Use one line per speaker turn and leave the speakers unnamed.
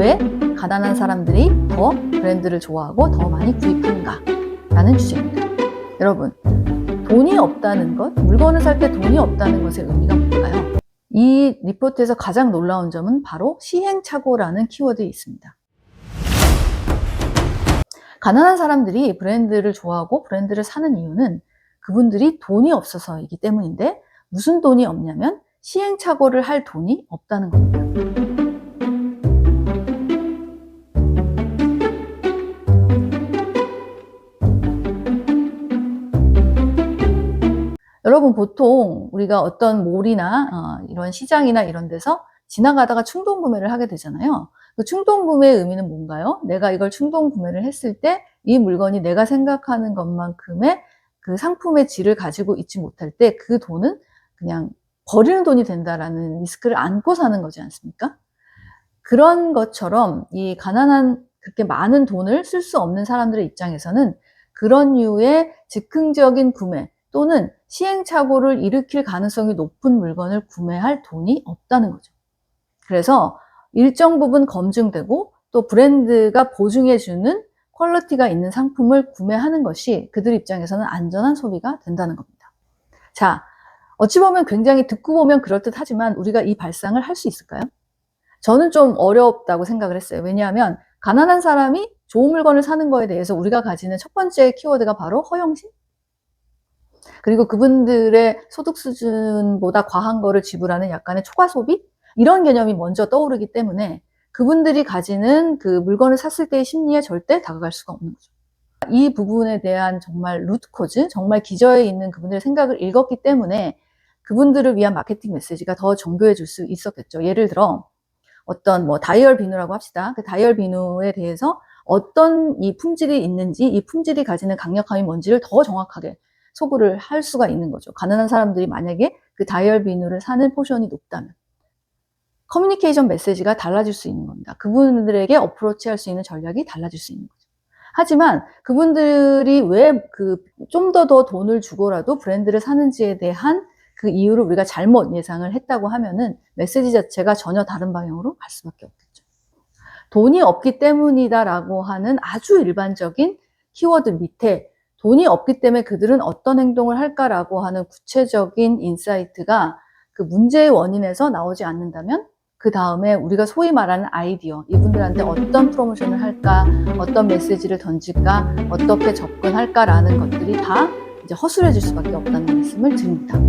왜 가난한 사람들이 더 브랜드를 좋아하고 더 많이 구입하는가? 라는 주제입니다. 여러분, 돈이 없다는 것, 물건을 살 때 돈이 없다는 것의 의미가 뭘까요? 이 리포트에서 가장 놀라운 점은 바로 시행착오라는 키워드에 있습니다. 가난한 사람들이 브랜드를 좋아하고 브랜드를 사는 이유는 그분들이 돈이 없어서이기 때문인데 무슨 돈이 없냐면 시행착오를 할 돈이 없다는 겁니다. 여러분 보통 우리가 어떤 몰이나 어, 이런 시장이나 이런 데서 지나가다가 충동 구매를 하게 되잖아요. 그 충동 구매의 의미는 뭔가요? 내가 이걸 충동 구매를 했을 때 이 물건이 내가 생각하는 것만큼의 그 상품의 질을 가지고 있지 못할 때 그 돈은 그냥 버리는 돈이 된다라는 리스크를 안고 사는 거지 않습니까? 그런 것처럼 이 가난한 그렇게 많은 돈을 쓸 수 없는 사람들의 입장에서는 그런 류의 즉흥적인 구매 또는 시행착오를 일으킬 가능성이 높은 물건을 구매할 돈이 없다는 거죠. 그래서 일정 부분 검증되고 또 브랜드가 보증해주는 퀄리티가 있는 상품을 구매하는 것이 그들 입장에서는 안전한 소비가 된다는 겁니다. 자, 어찌 보면 굉장히 듣고 보면 그럴듯 하지만 우리가 이 발상을 할 수 있을까요? 저는 좀 어렵다고 생각을 했어요. 왜냐하면 가난한 사람이 좋은 물건을 사는 거에 대해서 우리가 가지는 첫 번째 키워드가 바로 허영심? 그리고 그분들의 소득 수준보다 과한 거를 지불하는 약간의 초과 소비? 이런 개념이 먼저 떠오르기 때문에 그분들이 가지는 그 물건을 샀을 때의 심리에 절대 다가갈 수가 없는 거죠. 이 부분에 대한 정말 루트 코즈, 정말 기저에 있는 그분들의 생각을 읽었기 때문에 그분들을 위한 마케팅 메시지가 더 정교해 줄수 있었겠죠. 예를 들어 어떤 뭐 다이얼 비누라고 합시다. 그 다이얼 비누에 대해서 어떤 이 품질이 있는지 이 품질이 가지는 강력함이 뭔지를 더 정확하게 소구를 할 수가 있는 거죠. 가난한 사람들이 만약에 그 다이얼 비누를 사는 포션이 높다면 커뮤니케이션 메시지가 달라질 수 있는 겁니다. 그분들에게 어프로치 할 수 있는 전략이 달라질 수 있는 거죠. 하지만 그분들이 왜 그 좀 더 더 돈을 주고라도 브랜드를 사는지에 대한 그 이유를 우리가 잘못 예상을 했다고 하면은 메시지 자체가 전혀 다른 방향으로 갈 수밖에 없겠죠. 돈이 없기 때문이다라고 하는 아주 일반적인 키워드 밑에 돈이 없기 때문에 그들은 어떤 행동을 할까라고 하는 구체적인 인사이트가 그 문제의 원인에서 나오지 않는다면 그 다음에 우리가 소위 말하는 아이디어, 이분들한테 어떤 프로모션을 할까, 어떤 메시지를 던질까, 어떻게 접근할까라는 것들이 다 이제 허술해질 수밖에 없다는 말씀을 드립니다.